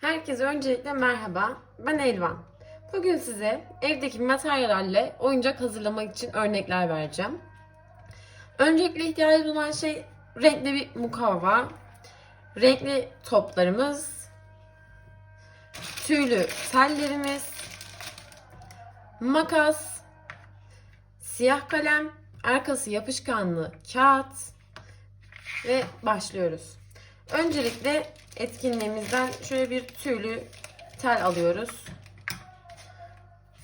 Herkese öncelikle merhaba. Ben Elvan. Bugün size evdeki materyallerle oyuncak hazırlamak için örnekler vereceğim. Öncelikle ihtiyacımız olan şey renkli bir mukavva, renkli toplarımız, tüylü tellerimiz, makas, siyah kalem, arkası yapışkanlı kağıt ve başlıyoruz. Öncelikle etkinliğimizden şöyle bir tüylü tel alıyoruz.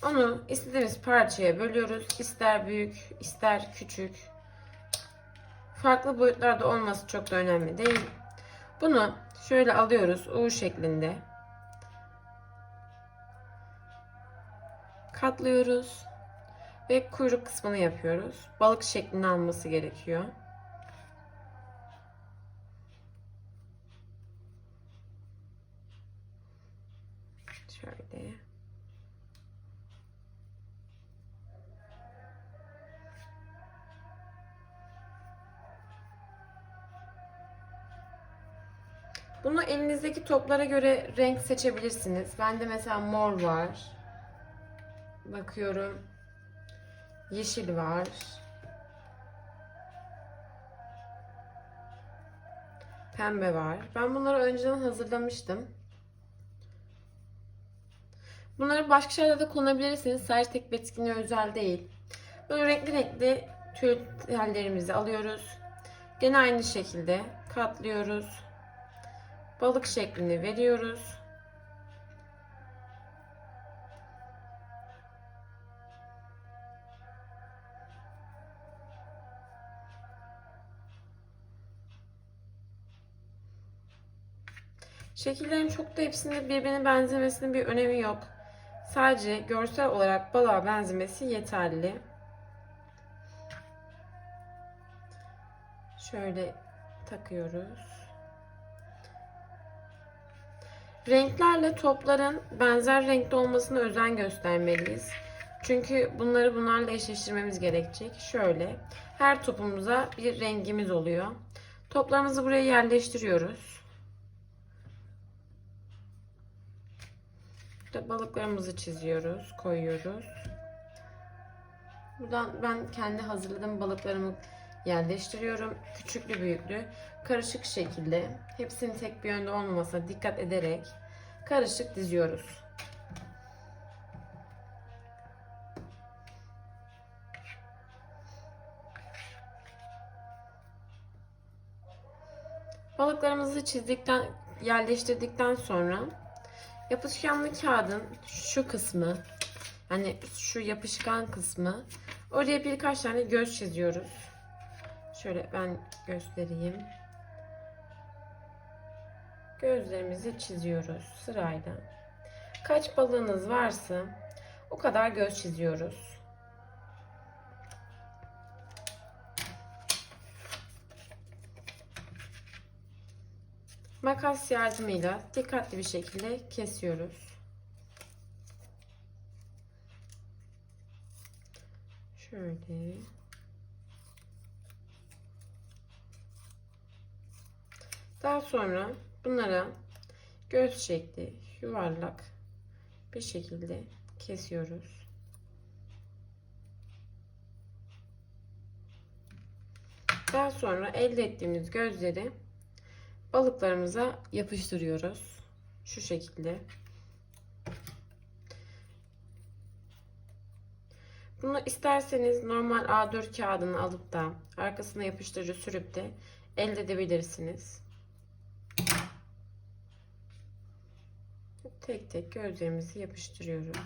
Onu istediğimiz parçaya bölüyoruz. İster büyük, ister küçük. Farklı boyutlarda olması çok da önemli değil. Bunu şöyle alıyoruz U şeklinde. Katlıyoruz ve kuyruk kısmını yapıyoruz. Balık şeklini alması gerekiyor. Şöyle. Bunu elinizdeki toplara göre renk seçebilirsiniz. Bende mesela mor var. Bakıyorum. Yeşil var. Pembe var. Ben bunları önceden hazırlamıştım. Bunları başka şeylerde de kullanabilirsiniz. Sadece tek bir etkinliğe özel değil. Böyle renkli renkli tül tellerimizi alıyoruz. Gene aynı şekilde katlıyoruz. Balık şeklini veriyoruz. Şekillerin çok da hepsinde birbirine benzemesinin bir önemi yok. Sadece görsel olarak balığa benzemesi yeterli. Şöyle takıyoruz. Renklerle topların benzer renkte olmasına özen göstermeliyiz. Çünkü bunları bunlarla eşleştirmemiz gerekecek. Şöyle her topumuza bir rengimiz oluyor. Toplarımızı buraya yerleştiriyoruz. İşte balıklarımızı çiziyoruz, koyuyoruz. Buradan ben kendi hazırladığım balıklarımı yerleştiriyorum. Küçüklü büyüklü, karışık şekilde. Hepsinin tek bir yönde olmamasına dikkat ederek karışık diziyoruz. Balıklarımızı çizdikten, yerleştirdikten sonra yapışkanlı kağıdın şu kısmı yani şu yapışkan kısmı oraya birkaç tane göz çiziyoruz. Şöyle ben göstereyim. Gözlerimizi çiziyoruz sırayla. Kaç balığınız varsa o kadar göz çiziyoruz. Makas yardımıyla dikkatli bir şekilde kesiyoruz. Şöyle. Daha sonra bunlara göz şekli yuvarlak bir şekilde kesiyoruz. Daha sonra elde ettiğimiz gözleri balıklarımıza yapıştırıyoruz. Şu şekilde. Bunu isterseniz normal A4 kağıdını alıp da arkasına yapıştırıcı sürüp de elde edebilirsiniz. Tek tek gözlerimizi yapıştırıyoruz.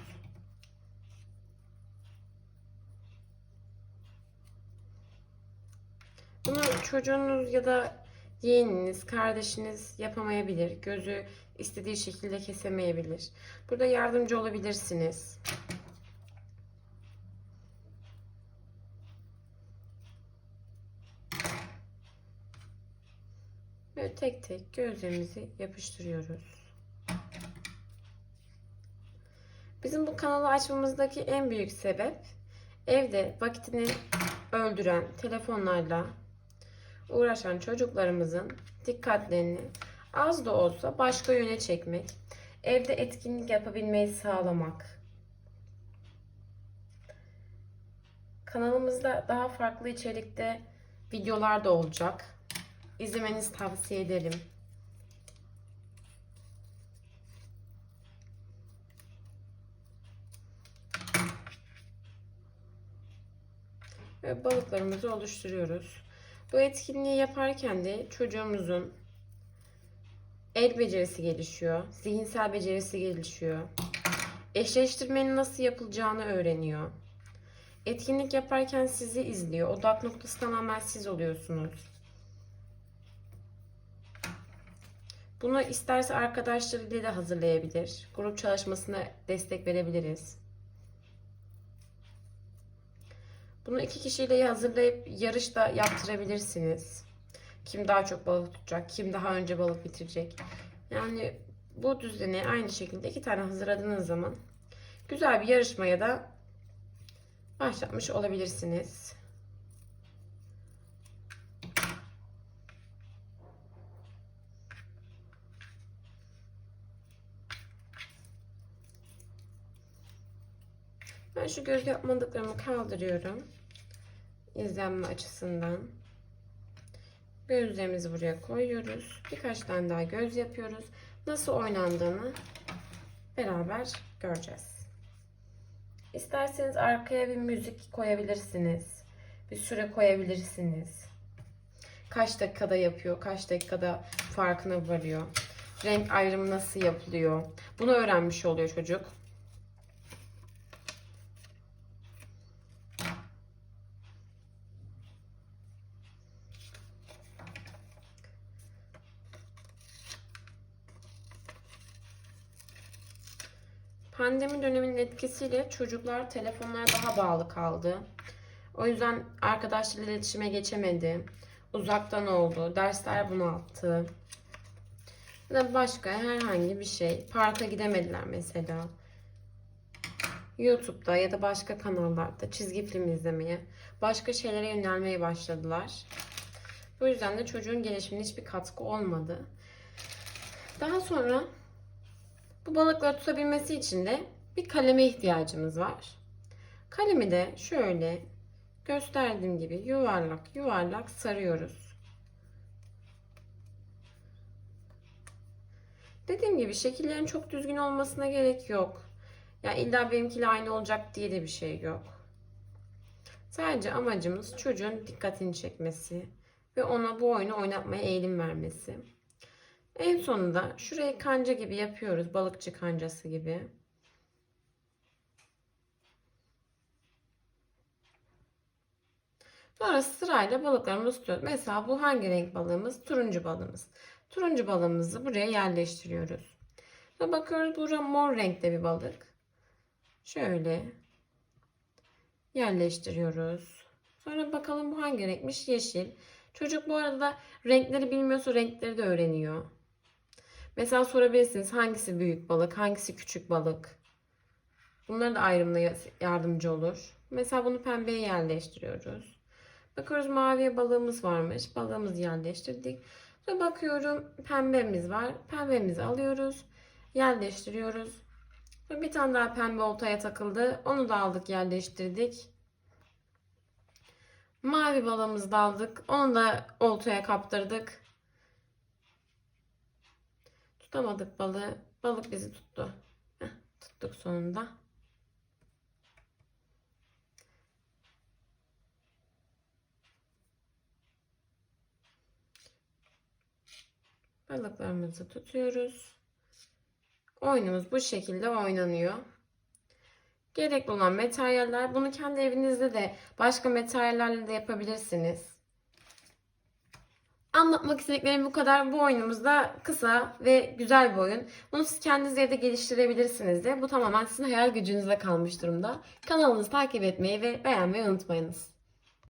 Bunu çocuğunuz ya da yeğeniniz, kardeşiniz yapamayabilir. Gözü istediği şekilde kesemeyebilir. Burada yardımcı olabilirsiniz. Böyle tek tek gözlerimizi yapıştırıyoruz. Bizim bu kanalı açmamızdaki en büyük sebep evde vakitini öldüren telefonlarla uğraşan çocuklarımızın dikkatlerini az da olsa başka yöne çekmek, evde etkinlik yapabilmeyi sağlamak. Kanalımızda daha farklı içerikte videolar da olacak. İzlemenizi tavsiye ederim. Ve balıklarımızı oluşturuyoruz. Bu etkinliği yaparken de çocuğumuzun el becerisi gelişiyor, zihinsel becerisi gelişiyor. Eşleştirmenin nasıl yapılacağını öğreniyor. Etkinlik yaparken sizi izliyor. Odak noktası tamamen siz oluyorsunuz. Bunu isterse arkadaşlarıyla da hazırlayabilir. Grup çalışmasına destek verebiliriz. Bunu iki kişiyle hazırlayıp yarışta yaptırabilirsiniz. Kim daha çok balık tutacak, kim daha önce balık bitirecek. Yani bu düzeni aynı şekilde iki tane hazırladığınız zaman güzel bir yarışmaya da başlatmış olabilirsiniz. Ben şu göz yapmadıklarımı kaldırıyorum. İzlenme açısından. Gözlerimizi buraya koyuyoruz. Birkaç tane daha göz yapıyoruz. Nasıl oynandığını beraber göreceğiz. İsterseniz arkaya bir müzik koyabilirsiniz. Bir süre koyabilirsiniz. Kaç dakikada yapıyor, kaç dakikada farkına varıyor. Renk ayrımı nasıl yapılıyor. Bunu öğrenmiş oluyor çocuk. Pandemi döneminin etkisiyle çocuklar telefonlara daha bağlı kaldı. O yüzden arkadaşlarıyla iletişime geçemedi. Uzaktan oldu. Dersler bunalttı. Ya da başka herhangi bir şey. Parka gidemediler mesela. YouTube'da ya da başka kanallarda çizgi film izlemeye, başka şeylere yönelmeye başladılar. Bu yüzden de çocuğun gelişimine hiçbir katkı olmadı. Daha sonra bu balıkları tutabilmesi için de bir kaleme ihtiyacımız var. Kalemi de şöyle gösterdiğim gibi yuvarlak yuvarlak sarıyoruz. Dediğim gibi şekillerin çok düzgün olmasına gerek yok. Ya illa benimkiyle aynı olacak diye de bir şey yok. Sadece amacımız çocuğun dikkatini çekmesi ve ona bu oyunu oynatmaya eğilim vermesi. En sonunda şurayı kanca gibi yapıyoruz. Balıkçı kancası gibi. Sonra sırayla balıklarımızı tutuyoruz. Mesela bu hangi renk balığımız? Turuncu balığımız. Turuncu balığımızı buraya yerleştiriyoruz. Ve bakıyoruz burada mor renkte bir balık. Şöyle yerleştiriyoruz. Sonra bakalım bu hangi renkmiş? Yeşil. Çocuk bu arada renkleri bilmiyorsa renkleri de öğreniyor. Mesela sorabilirsiniz hangisi büyük balık, hangisi küçük balık. Bunları da ayrımına yardımcı olur. Mesela bunu pembeye yerleştiriyoruz. Bakıyoruz maviye balığımız varmış. Balığımızı yerleştirdik. Ve bakıyorum pembemiz var. Pembemizi alıyoruz. Yerleştiriyoruz. Ve bir tane daha pembe oltaya takıldı. Onu da aldık yerleştirdik. Mavi balığımızı da aldık. Onu da oltaya kaptırdık. Tutamadık balığı. Balık bizi tuttu. Heh, tuttuk sonunda. Balıklarımızı tutuyoruz. Oyunumuz bu şekilde oynanıyor. Gerekli olan materyaller. Bunu kendi evinizde de başka materyallerle de yapabilirsiniz. Anlatmak istediklerim bu kadar. Bu oyunumuz da kısa ve güzel bir oyun. Bunu siz kendiniz evde geliştirebilirsiniz de. Bu tamamen sizin hayal gücünüzde kalmış durumda. Kanalımızı takip etmeyi ve beğenmeyi unutmayınız.